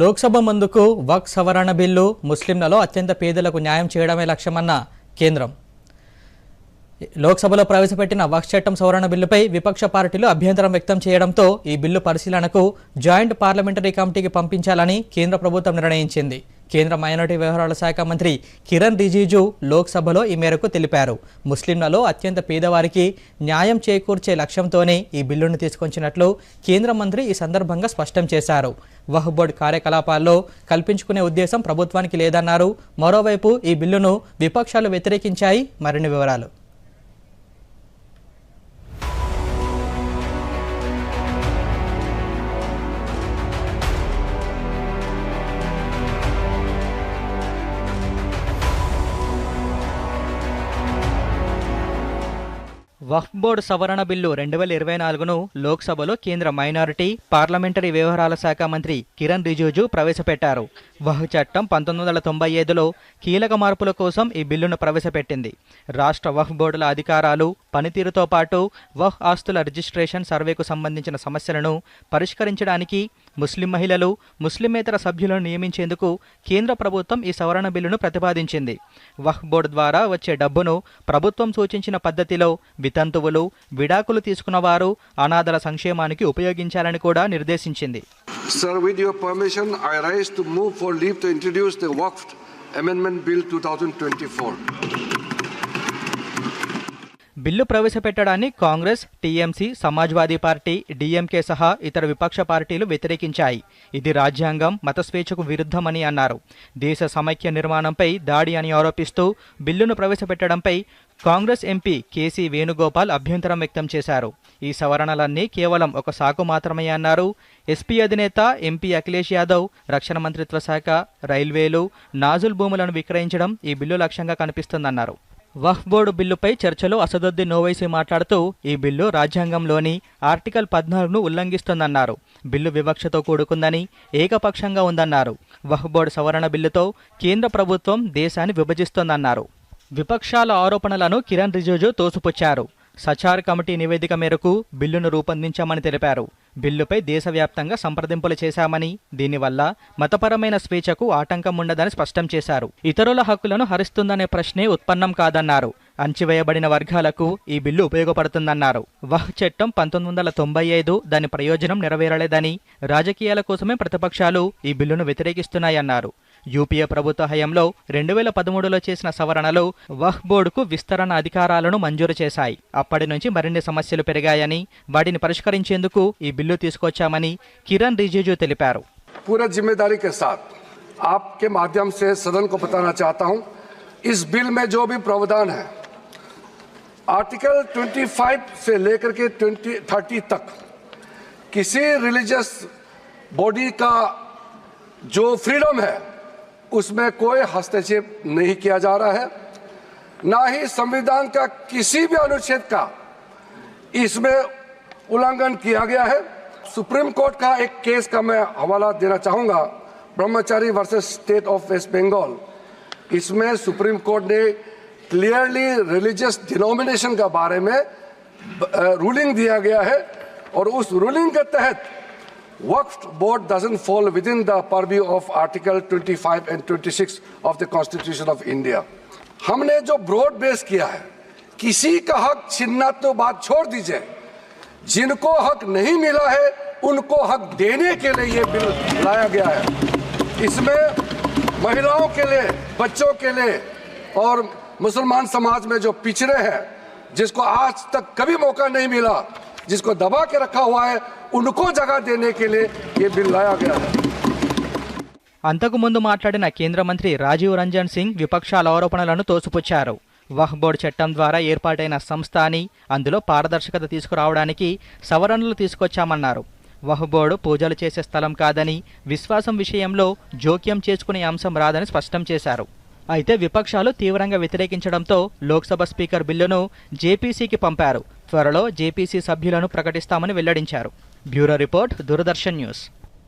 లోక్సభ ముందుకు వక్ సవరణ బిల్లు ముస్లింలలో అత్యంత పేదలకు న్యాయం చేయడమే లక్ష్యమన్న కేంద్రం. లోక్సభలో ప్రవేశపెట్టిన వక్ చట్టం సవరణ బిల్లుపై విపక్ష పార్టీలు అభ్యంతరం వ్యక్తం చేయడంతో ఈ బిల్లు పరిశీలనకు జాయింట్ పార్లమెంటరీ కమిటీకి పంపించాలని కేంద్ర ప్రభుత్వం నిర్ణయించింది. కేంద్ర మైనార్టీ వ్యవహారాల శాఖ మంత్రి కిరణ్ రిజిజు లోక్సభలో ఈ మేరకు తెలిపారు. ముస్లింలలో అత్యంత పేదవారికి న్యాయం చేకూర్చే లక్ష్యంతోనే ఈ బిల్లును తీసుకొచ్చినట్లు కేంద్ర మంత్రి ఈ సందర్భంగా స్పష్టం చేశారు. వహ్బోర్డ్ కార్యకలాపాల్లో కల్పించుకునే ఉద్దేశం ప్రభుత్వానికి లేదన్నారు. మరోవైపు ఈ బిల్లును విపక్షాలు వ్యతిరేకించాయి. మరిన్ని వివరాలు. వక్ఫ్ బోర్డు సవరణ బిల్లు రెండు వేల ఇరవై నాలుగును లోక్సభలో కేంద్ర మైనారిటీ పార్లమెంటరీ వ్యవహారాల శాఖ మంత్రి కిరణ్ రిజిజు ప్రవేశపెట్టారు. వహ్ చట్టం పంతొమ్మిది వందల తొంభై ఐదులో కీలక మార్పుల కోసం ఈ బిల్లును ప్రవేశపెట్టింది. రాష్ట్ర వహ్ బోర్డుల అధికారాలు పనితీరుతో పాటు వహ్ ఆస్తుల రిజిస్ట్రేషన్ సర్వేకు సంబంధించిన సమస్యలను పరిష్కరించడానికి ముస్లిం మహిళలు ముస్లిమేతర సభ్యులను నియమించేందుకు కేంద్ర ప్రభుత్వం ఈ సవరణ బిల్లును ప్రతిపాదించింది. వహ్ బోర్డు ద్వారా వచ్చే డబ్బును ప్రభుత్వం సూచించిన పద్ధతిలో వితంతువులు విడాకులు తీసుకున్నవారు అనాథల సంక్షేమానికి ఉపయోగించాలని కూడా నిర్దేశించింది. Sir, with your permission, I rise to move for leave to introduce the Waqf Amendment Bill 2024. Bill ప్రవేశపెట్టడాన్ని Congress TMC Samajwadi party DMK సహా ఇతర విపక్ష పార్టీలు వ్యతిరేకించాయి. ఇది రాజ్యాంగం మత స్వేచ్ఛకు విరుద్ధమని అన్నారు. దేశ సమైక్య నిర్మాణంపై దాడి అని ఆరోపిస్తూ బిల్లును ప్రవేశపెట్టడంపై కాంగ్రెస్ ఎంపీ కేసీ వేణుగోపాల్ అభ్యంతరం వ్యక్తం చేశారు. ఈ సవరణలన్నీ కేవలం ఒక సాకు మాత్రమే అన్నారు. ఎస్పీ అధినేత ఎంపీ అఖిలేష్ యాదవ్ రక్షణ మంత్రిత్వ శాఖ రైల్వేలు నాజుల్ భూములను విక్రయించడం ఈ బిల్లు లక్ష్యంగా కనిపిస్తుందన్నారు. వక్ఫ్ బోర్డు బిల్లుపై చర్చలో అసదుద్దీన్ ఓవైసీ మాట్లాడుతూ ఈ బిల్లు రాజ్యాంగంలోని ఆర్టికల్ పద్నాలుగును ఉల్లంఘిస్తుందన్నారు. బిల్లు వివక్షతో కూడుకుందని ఏకపక్షంగా ఉందన్నారు. వక్ఫ్ బోర్డు సవరణ బిల్లుతో కేంద్ర ప్రభుత్వం దేశాన్ని విభజిస్తోందన్నారు. విపక్షాల ఆరోపణలను కిరణ్ రిజిజు తోసిపుచ్చారు. సచార్ కమిటీ నివేదిక మేరకు బిల్లును రూపొందించామని తెలిపారు. బిల్లుపై దేశవ్యాప్తంగా సంప్రదింపులు చేశామని దీనివల్ల మతపరమైన స్వేచ్ఛకు ఆటంకం ఉండదని స్పష్టం చేశారు. ఇతరుల హక్కులను హరిస్తుందనే ప్రశ్నే ఉత్పన్నం కాదన్నారు. అంచివేయబడిన వర్గాలకు ఈ బిల్లు ఉపయోగపడుతుందన్నారు. వహ్ చట్టం పంతొమ్మిది వందల తొంభై ఐదు దాని ప్రయోజనం నెరవేరలేదని రాజకీయాల కోసమే ప్రతిపక్షాలు ఈ బిల్లును వ్యతిరేకిస్తున్నాయన్నారు. యూపీఏ ప్రభుత్వ హయాంలో రెండు వేల పదమూడులో చేసిన సవరణలు వహ్ బోర్డుకు విస్తరణ అధికారాలను మంజూరు చేశాయి అప్పటి నుంచి మరిన్ని సమస్యలు పెరిగాయని వాటిని పరిష్కరించేందుకు ఈ బిల్లు తీసుకొచ్చామని కిరణ్ రిజిజు తెలిపారు पूरा जिम्मेदारी के साथ आपके माध्यम से सदन को बताना चाहता हूं इस बिल में जो भी प्रावधान है आर्टिकल 25 से लेकर के 20 30 तक किसी रिलीजियस बॉडी का जो फ्रीडम है उसमें कोई हस्तक्षेप नहीं किया जा रहा है, ना ही संविधान का किसी भी अनुच्छेद का। इसमें उल्लंघन किया गया है। सुप्रीम कोर्ट का एक केस का मैं हवाला देना चाहूँगा, Brahmachari versus state of West Bengal. इसमें सुप्रीम कोर्ट ने क्लियरली रिलीजियस डिनोमिनेशन के बारे में रूलिंग दिया गया है और उस रूलिंग के तहत वक्फ board doesn't fall within the purview of article 25 and 26 of the constitution of india. हमने जो ब्रॉड बेस किया है, किसी का हक छीनना तो बात छोड़ दीजिए। जिनको हक नहीं मिला है, उनको हक देने के लिए ये बिल लाया गया है। इसमें महिलाओं के लिए, बच्चों के लिए और मुसलमान समाज में जो पिछड़े हैं, जिसको आज तक कभी मौका नहीं मिला जिसको दबा के रखा हुआ है उनको जगह देने के लिए ये बिल लाया गया है అంతకుముందు మాట్లాడిన కేంద్ర మంత్రి రాజీవ్ రంజన్ సింగ్ విపక్షాల ఆరోపణలను తోసిపుచ్చారు వహ్ బోర్డు చట్టం ద్వారా ఏర్పాటైన సంస్థ అని అందులో పారదర్శకత తీసుకురావడానికి సవరణలు తీసుకొచ్చామన్నారు వహ్ బోర్డు పూజలు చేసే స్థలం కాదని విశ్వాసం విషయంలో జోక్యం చేసుకునే అంశం రాదని స్పష్టం చేశారు అయితే విపక్షాలు తీవ్రంగా వ్యతిరేకించడంతో లోక్సభ స్పీకర్ బిల్లును జేపీసీకి పంపారు. త్వరలో జేపీసీ సభ్యులను ప్రకటిస్తామని వెల్లడించారు. Bureau report Doordarshan news.